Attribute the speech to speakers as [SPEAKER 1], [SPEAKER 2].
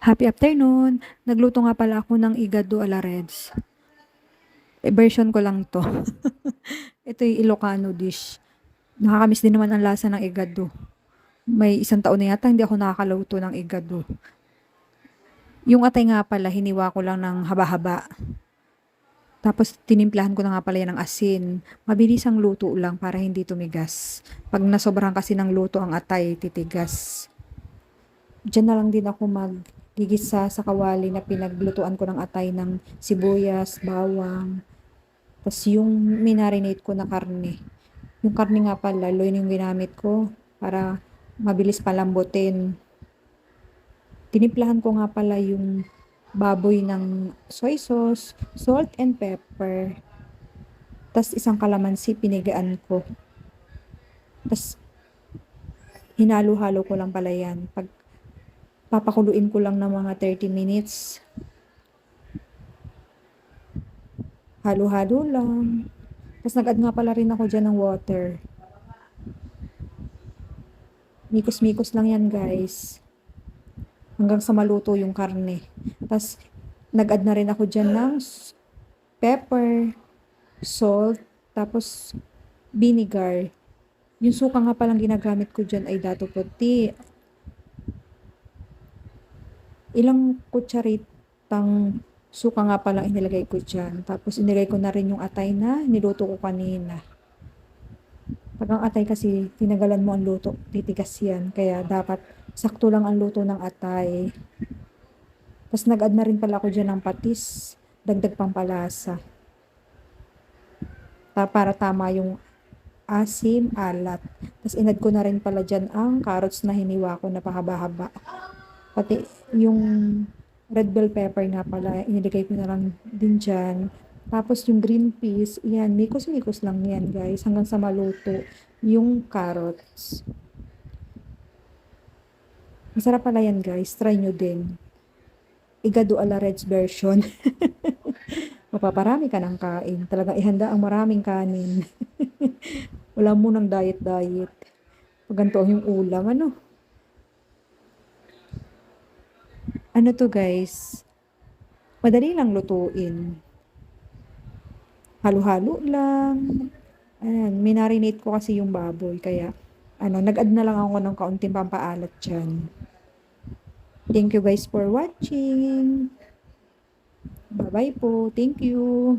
[SPEAKER 1] Happy afternoon! Nagluto nga pala ako ng igado ala reds. Eh, version ko lang to. Ito yung Ilocano dish. Nakakamiss din naman ang lasa ng igado. May isang taon na yata hindi ako nakakaluto ng igado. Yung atay nga pala, hiniwa ko lang ng haba-haba. Tapos tinimplahan ko na nga pala yan ng asin. Mabilis ang luto lang para hindi tumigas. Pag nasobrahan kasi ng luto ang atay, titigas. Diyan na lang din ako maggigisa sa kawali na pinaglutuan ko ng atay ng sibuyas, bawang. Tapos yung minarinate ko na karne. Yung karne nga pala, loin yung ginamit ko para mabilis palambutin. Tinimplahan ko nga pala yung baboy ng soy sauce, salt and pepper. Tapos isang kalamansi pinigaan ko. Tapos hinalo-halo ko lang pala yan. Pag papakuluin ko lang ng mga 30 minutes. Halo-halo lang. Tapos nag-add nga pala rin ako dyan ng water. Mikos-mikos lang yan guys. Hanggang sa maluto yung karne. Tapos nag-add na rin ako dyan ng pepper, salt, tapos vinegar. Yung suka nga palang ginagamit ko dyan ay dato puti. Ilang kutsaritang suka nga palang inilagay ko dyan. Tapos inilagay ko na rin yung atay na niluto ko kanina. Pag ang atay kasi, tinagalan mo ang luto, titigas yan. Kaya dapat sakto lang ang luto ng atay. Tapos nag-add na rin pala ako dyan ng patis, dagdag pampalasa. Ta para tama yung asim, alat. Tapos inad ko na rin pala dyan ang carrots na hiniwa ko na pahaba-haba. Pati yung red bell pepper nga pala, inilagay ko na lang din dyan. Tapos yung green peas, yan, mikos-mikos lang yan guys, hanggang sa maluto yung carrots. Masarap pala yan guys, try nyo din. Igado ala Reds version. Mapaparami ka ng kain. Talagang ihanda ang maraming kanin. Wala mo ng diet-diet. Pag ganito ang yung ulam, ano? Ano to guys? Madali lang lutuin. Halo-halo lang. Ayan, minarinate ko kasi yung baboy. Kaya, ano, nag-add na lang ako ng kaunting pampaalat dyan. Thank you guys for watching. Bye-bye po. Thank you.